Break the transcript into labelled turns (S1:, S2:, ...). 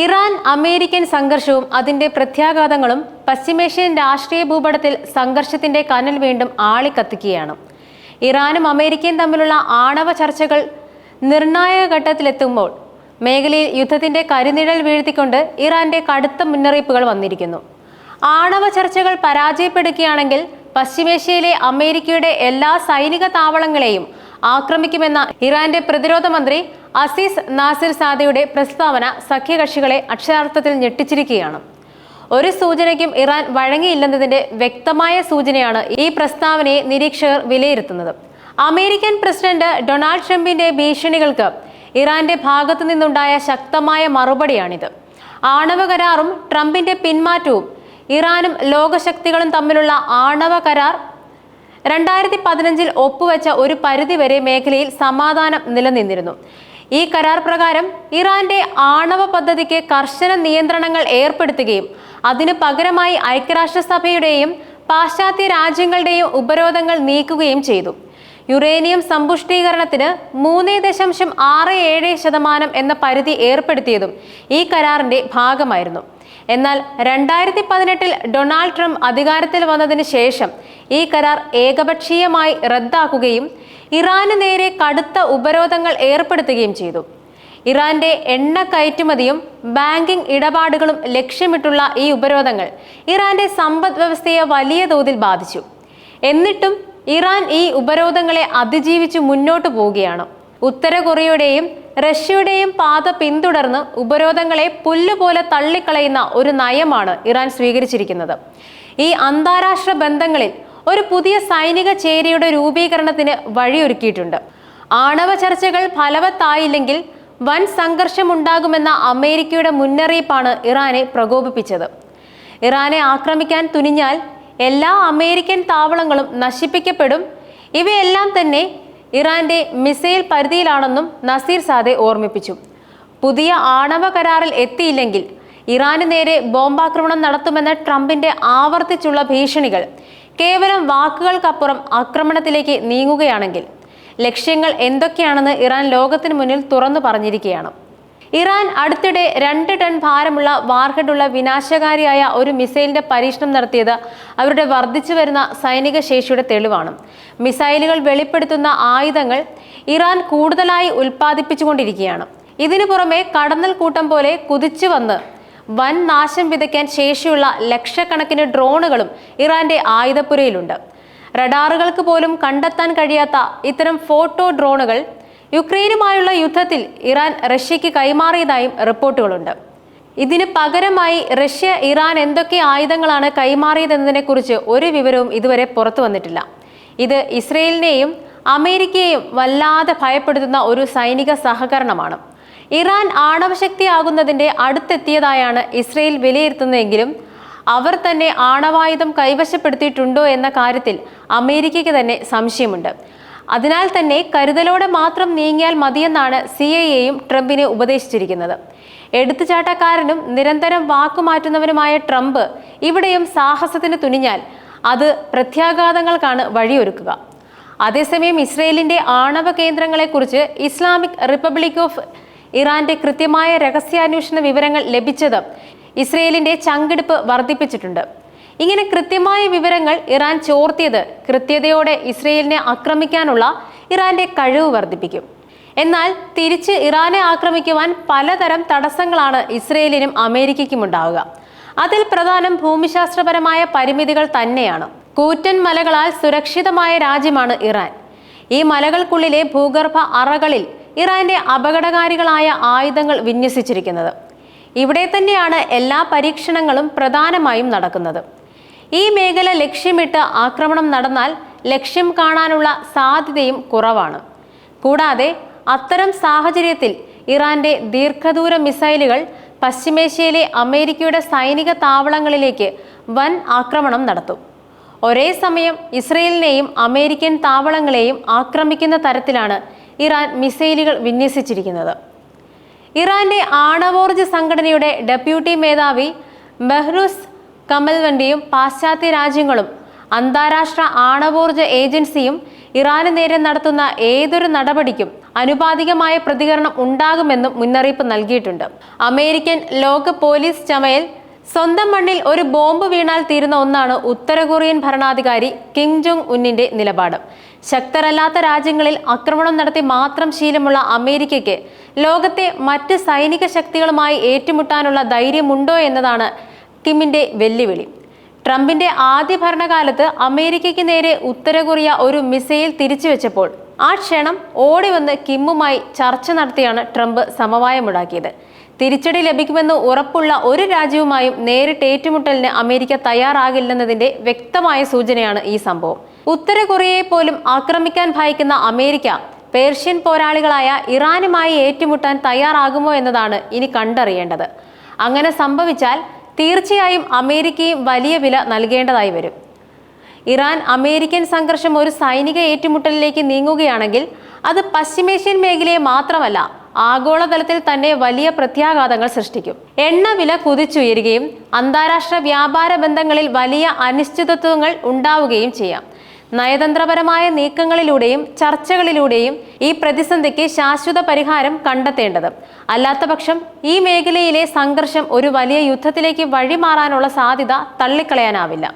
S1: Iran American സംഘർഷവും അതിന്റെ പ്രത്യാഘാതങ്ങളും പശ്ചിമേഷ്യൻ രാഷ്ട്രീയ ഭൂപടത്തിൽ സംഘർഷത്തിന്റെ കനൽ വീണ്ടും ആളിക്കത്തിക്കുകയാണ്. ഇറാനും അമേരിക്കയും തമ്മിലുള്ള ആണവ ചർച്ചകൾ നിർണായക ഘട്ടത്തിലെത്തുമ്പോൾ മേഖലയിൽ യുദ്ധത്തിന്റെ കരിനിഴൽ വീഴ്ത്തിക്കൊണ്ട് ഇറാന്റെ കടുത്ത മുന്നറിയിപ്പുകൾ വന്നിരിക്കുന്നു. ആണവ ചർച്ചകൾ പരാജയപ്പെടുകയാണെങ്കിൽ പശ്ചിമേഷ്യയിലെ അമേരിക്കയുടെ എല്ലാ സൈനിക താവളങ്ങളെയും ആക്രമിക്കുമെന്ന ഇറാന്റെ പ്രതിരോധ മന്ത്രി അസീസ് നാസിർ സാദയുടെ പ്രസ്താവന സഖ്യകക്ഷികളെ അക്ഷരാർത്ഥത്തിൽ ഞെട്ടിച്ചിരിക്കുകയാണ്. ഒരു സൂചനയ്ക്കും ഇറാൻ വഴങ്ങിയില്ലെന്നതിന്റെ വ്യക്തമായ സൂചനയാണ് ഈ പ്രസ്താവനയെ നിരീക്ഷകർ വിലയിരുത്തുന്നത്. അമേരിക്കൻ പ്രസിഡന്റ് ഡൊണാൾഡ് ട്രംപിന്റെ ഭീഷണികൾക്ക് ഇറാന്റെ ഭാഗത്തു നിന്നുണ്ടായ ശക്തമായ മറുപടിയാണിത്. ആണവ കരാറും ട്രംപിന്റെ പിന്മാറ്റവും ഇറാനും ലോകശക്തികളും തമ്മിലുള്ള ആണവ കരാർ രണ്ടായിരത്തി പതിനഞ്ചിൽ ഒപ്പുവെച്ച ഒരു പരിധിവരെ മേഖലയിൽ സമാധാനം നിലനിന്നിരുന്നു. ഈ കരാർ പ്രകാരം ഇറാന്റെ ആണവ പദ്ധതിക്ക് കർശന നിയന്ത്രണങ്ങൾ ഏർപ്പെടുത്തുകയും അതിനു പകരമായി ഐക്യരാഷ്ട്രസഭയുടെയും പാശ്ചാത്യ രാജ്യങ്ങളുടെയും ഉപരോധങ്ങൾ നീക്കുകയും ചെയ്തു. യുറേനിയം സമ്പുഷ്ടീകരണത്തിന് മൂന്ന് ദശാംശം ആറ് ഏഴ് ശതമാനം എന്ന പരിധി ഏർപ്പെടുത്തിയതും ഈ കരാറിന്റെ ഭാഗമായിരുന്നു. എന്നാൽ രണ്ടായിരത്തി പതിനെട്ടിൽ ഡൊണാൾഡ് ട്രംപ് അധികാരത്തിൽ വന്നതിന് ശേഷം ഈ കരാർ ഏകപക്ഷീയമായി റദ്ദാക്കുകയും ഇറാന് നേരെ കടുത്ത ഉപരോധങ്ങൾ ഏർപ്പെടുത്തുകയും ചെയ്തു. ഇറാന്റെ എണ്ണ കയറ്റുമതിയും ബാങ്കിംഗ് ഇടപാടുകളും ലക്ഷ്യമിട്ടുള്ള ഈ ഉപരോധങ്ങൾ ഇറാന്റെ സമ്പദ് വ്യവസ്ഥയെ വലിയ തോതിൽ ബാധിച്ചു. എന്നിട്ടും ഇറാൻ ഈ ഉപരോധങ്ങളെ അതിജീവിച്ച് മുന്നോട്ട് പോവുകയാണ്. ഉത്തര കൊറിയയുടെയും റഷ്യയുടെയും പാത പിന്തുടർന്ന് ഉപരോധങ്ങളെ പുല്ലുപോലെ തള്ളിക്കളയുന്ന ഒരു നയമാണ് ഇറാൻ സ്വീകരിച്ചിരിക്കുന്നത്. ഈ അന്താരാഷ്ട്ര ബന്ധങ്ങളിൽ ഒരു പുതിയ സൈനിക ചേരിയുടെ രൂപീകരണത്തിന് വഴിയൊരുക്കിയിട്ടുണ്ട്. ആണവ ചർച്ചകൾ ഫലവത്തായില്ലെങ്കിൽ വൻ സംഘർഷമുണ്ടാകുമെന്ന അമേരിക്കയുടെ മുന്നറിയിപ്പാണ് ഇറാനെ പ്രകോപിപ്പിച്ചത്. ഇറാനെ ആക്രമിക്കാൻ തുനിഞ്ഞാൽ എല്ലാ അമേരിക്കൻ താവളങ്ങളും നശിപ്പിക്കപ്പെടും. ഇവയെല്ലാം തന്നെ ഇറാന്റെ മിസൈൽ പരിധിയിലാണെന്നും നസീർ സാദെ ഓർമ്മിപ്പിച്ചു. പുതിയ ആണവ കരാറിൽ എത്തിയില്ലെങ്കിൽ ഇറാന് നേരെ ബോംബാക്രമണം നടത്തുമെന്ന ട്രംപിന്റെ ആവർത്തിച്ചുള്ള ഭീഷണികൾ കേവലം വാക്കുകൾക്കപ്പുറം ആക്രമണത്തിലേക്ക് നീങ്ങുകയാണെങ്കിൽ ലക്ഷ്യങ്ങൾ എന്തൊക്കെയാണെന്ന് ഇറാൻ ലോകത്തിന് മുന്നിൽ തുറന്നു പറഞ്ഞിരിക്കുകയാണ്. ഇറാൻ അടുത്തിടെ രണ്ട് ടൺ ഭാരമുള്ള വാർഹെഡുള്ള വിനാശകാരിയായ ഒരു മിസൈലിന്റെ പരീക്ഷണം നടത്തിയത് അവരുടെ വർദ്ധിച്ചു വരുന്ന സൈനിക ശേഷിയുടെ തെളിവാണ്. മിസൈലുകൾ വെളിപ്പെടുത്തുന്ന ആയുധങ്ങൾ ഇറാൻ കൂടുതലായി ഉൽപ്പാദിപ്പിച്ചുകൊണ്ടിരിക്കുകയാണ്. ഇതിനു പുറമെ കടന്നൽ കൂട്ടം പോലെ കുതിച്ചു വന്ന് വൻ നാശം വിതയ്ക്കാൻ ശേഷിയുള്ള ലക്ഷക്കണക്കിന് ഡ്രോണുകളും ഇറാന്റെ ആയുധപ്പുരയിലുണ്ട്. റഡാറുകൾക്ക് പോലും കണ്ടെത്താൻ കഴിയാത്ത ഇത്തരം ഫോട്ടോ ഡ്രോണുകൾ യുക്രൈനുമായുള്ള യുദ്ധത്തിൽ ഇറാൻ റഷ്യയ്ക്ക് കൈമാറിയതായും റിപ്പോർട്ടുകളുണ്ട്. ഇതിന് പകരമായി റഷ്യ ഇറാൻ എന്തൊക്കെ ആയുധങ്ങളാണ് കൈമാറിയതെന്നതിനെക്കുറിച്ച് ഒരു വിവരവും ഇതുവരെ പുറത്തു വന്നിട്ടില്ല. ഇത് ഇസ്രയേലിനെയും അമേരിക്കയെയും വല്ലാതെ ഭയപ്പെടുത്തുന്ന ഒരു സൈനിക സഹകരണമാണ്. ഇറാൻ ആണവശക്തിയാകുന്നതിന്റെ അടുത്തെത്തിയതായാണ് ഇസ്രയേൽ വിലയിരുത്തുന്നതെങ്കിലും അവർ തന്നെ ആണവായുധം കൈവശപ്പെടുത്തിയിട്ടുണ്ടോ എന്ന കാര്യത്തിൽ അമേരിക്കയ്ക്ക് തന്നെ സംശയമുണ്ട്. അതിനാൽ തന്നെ കരുതലോടെ മാത്രം നീങ്ങിയാൽ മതിയെന്നാണ് സി ഐ എയും ട്രംപിനെ ഉപദേശിച്ചിരിക്കുന്നത്. എടുത്തുചാട്ടക്കാരനും നിരന്തരം വാക്കുമാറ്റുന്നവനുമായ ട്രംപ് ഇവിടെയും സാഹസത്തിന് തുനിഞ്ഞാൽ അത് പ്രത്യാഘാതങ്ങൾക്കാണ് വഴിയൊരുക്കുക. അതേസമയം ഇസ്രയേലിന്റെ ആണവ കേന്ദ്രങ്ങളെക്കുറിച്ച് ഇസ്ലാമിക് റിപ്പബ്ലിക് ഓഫ് ഇറാന്റെ കൃത്യമായ രഹസ്യാന്വേഷണ വിവരങ്ങൾ ലഭിച്ചത് ഇസ്രയേലിന്റെ ചങ്കെടുപ്പ് വർദ്ധിപ്പിച്ചിട്ടുണ്ട്. ഇങ്ങനെ കൃത്യമായ വിവരങ്ങൾ ഇറാൻ ചോർത്തിയത് കൃത്യതയോടെ ഇസ്രയേലിനെ ആക്രമിക്കാനുള്ള ഇറാന്റെ കഴിവ് വർദ്ധിപ്പിക്കും. എന്നാൽ തിരിച്ച് ഇറാനെ ആക്രമിക്കുവാൻ പലതരം തടസ്സങ്ങളാണ് ഇസ്രയേലിനും അമേരിക്കയ്ക്കും ഉണ്ടാവുക. അതിൽ പ്രധാനം ഭൂമിശാസ്ത്രപരമായ പരിമിതികൾ തന്നെയാണ്. കൂറ്റൻ മലകളാൽ സുരക്ഷിതമായ രാജ്യമാണ് ഇറാൻ. ഈ മലകൾക്കുള്ളിലെ ഭൂഗർഭ അറകളിൽ ഇറാന്റെ അപകടകാരികളായ ആയുധങ്ങൾ വിന്യസിച്ചിരിക്കുന്നത്. ഇവിടെ തന്നെയാണ് എല്ലാ പരീക്ഷണങ്ങളും പ്രധാനമായും നടക്കുന്നത്. ഈ മേഖല ലക്ഷ്യമിട്ട് ആക്രമണം നടന്നാൽ ലക്ഷ്യം കാണാനുള്ള സാധ്യതയും കുറവാണ്. കൂടാതെ അത്തരം സാഹചര്യത്തിൽ ഇറാന്റെ ദീർഘദൂര മിസൈലുകൾ പശ്ചിമേഷ്യയിലെ അമേരിക്കയുടെ സൈനിക താവളങ്ങളിലേക്ക് വൻ ആക്രമണം നടത്തും. ഒരേ സമയം ഇസ്രയേലിനെയും അമേരിക്കൻ താവളങ്ങളെയും ആക്രമിക്കുന്ന തരത്തിലാണ് ഇറാൻ മിസൈലുകൾ വിന്യസിച്ചിരിക്കുന്നത്. ഇറാന്റെ ആണവോർജ സംഘടനയുടെ ഡെപ്യൂട്ടി മേധാവി ബെഹ്റൂസ് കമൽവണ്ടിയും പാശ്ചാത്യ രാജ്യങ്ങളും അന്താരാഷ്ട്ര ആണവോർജ ഏജൻസിയും ഇറാന് നേരെ നടത്തുന്ന ഏതൊരു നടപടിക്കും അനുപാതികമായ പ്രതികരണം ഉണ്ടാകുമെന്നും മുന്നറിയിപ്പ് നൽകിയിട്ടുണ്ട്. അമേരിക്കൻ ലോക പോലീസ് ചമയൽ സ്വന്തം മണ്ണിൽ ഒരു ബോംബ് വീണാൽ തീരുന്ന ഒന്നാണ് ഉത്തര കൊറിയൻ ഭരണാധികാരി കിം ജോങ് ഉന്നിന്റെ നിലപാട്. ശക്തരല്ലാത്ത രാജ്യങ്ങളിൽ ആക്രമണം നടത്തി മാത്രം ശീലമുള്ള അമേരിക്കയ്ക്ക് ലോകത്തെ മറ്റ് സൈനിക ശക്തികളുമായി ഏറ്റുമുട്ടാനുള്ള ധൈര്യമുണ്ടോ എന്നതാണ് കിമ്മിന്റെ വെല്ലുവിളി. ട്രംപിന്റെ ആദ്യ ഭരണകാലത്ത് അമേരിക്കയ്ക്ക് നേരെ ഉത്തര കൊറിയ ഒരു മിസൈൽ തിരിച്ചുവെച്ചപ്പോൾ ആ ക്ഷണം ഓടി വന്ന് കിമ്മുമായി ചർച്ച നടത്തിയാണ് ട്രംപ് സമവായമുണ്ടാക്കിയത്. തിരിച്ചടി ലഭിക്കുമെന്ന് ഉറപ്പുള്ള ഒരു രാജ്യവുമായും നേരിട്ട് ഏറ്റുമുട്ടലിന് അമേരിക്ക തയ്യാറാകില്ലെന്നതിന്റെ വ്യക്തമായ സൂചനയാണ് ഈ സംഭവം. ഉത്തര കൊറിയയെ പോലും ആക്രമിക്കാൻ ഭയക്കുന്ന അമേരിക്ക പേർഷ്യൻ പോരാളികളായ ഇറാനുമായി ഏറ്റുമുട്ടാൻ തയ്യാറാകുമോ എന്നതാണ് ഇനി കണ്ടറിയേണ്ടത്. അങ്ങനെ സംഭവിച്ചാൽ തീർച്ചയായും അമേരിക്കയും വലിയ വില നൽകേണ്ടതായി വരും. ഇറാൻ അമേരിക്കൻ സംഘർഷം ഒരു സൈനിക ഏറ്റുമുട്ടലിലേക്ക് നീങ്ങുകയാണെങ്കിൽ അത് പശ്ചിമേഷ്യൻ മേഖലയെ മാത്രമല്ല ആഗോളതലത്തിൽ തന്നെ വലിയ പ്രത്യാഘാതങ്ങൾ സൃഷ്ടിക്കും. എണ്ണ വില കുതിച്ചുയരുകയും അന്താരാഷ്ട്ര വ്യാപാര ബന്ധങ്ങളിൽ വലിയ അനിശ്ചിതത്വങ്ങൾ ഉണ്ടാവുകയും ചെയ്യാം. നയതന്ത്രപരമായ നീക്കങ്ങളിലൂടെയും ചർച്ചകളിലൂടെയും ഈ പ്രതിസന്ധിക്ക് ശാശ്വത പരിഹാരം കണ്ടെത്തേണ്ടത്. അല്ലാത്തപക്ഷം ഈ മേഖലയിലെ സംഘർഷം ഒരു വലിയ യുദ്ധത്തിലേക്ക് വഴിമാറാനുള്ള സാധ്യത തള്ളിക്കളയാനാവില്ല.